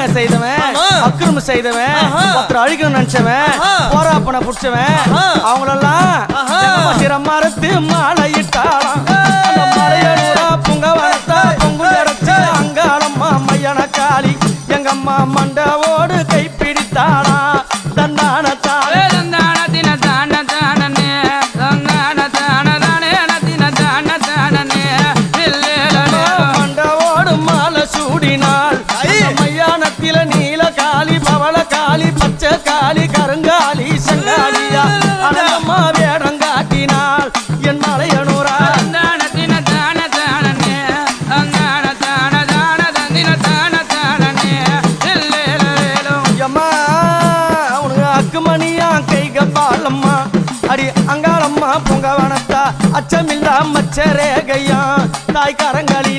அநியாயம் செய்தவன். அக்கிரமம் செய்தவன். ஒருத்தர் அழிக்கணும்னு நினைச்சவன். போராப்பனை புடிச்சவன். அவங்களெல்லாம். சிரமரத்து மாலையிட்டாளாம் அந்த மலையனூரா புங்கவனத்தா பொங்கு அடைச்சு அங்காளம்மா மையன காளி எங்கம்மா மண்டவோடு கைப்பிடித்தாளா தன்னான தானே அடி அங்காளம்மா பொங்கவனத்தா அச்சமில்லா மச்ச ரேகையா தாய் கரங்களி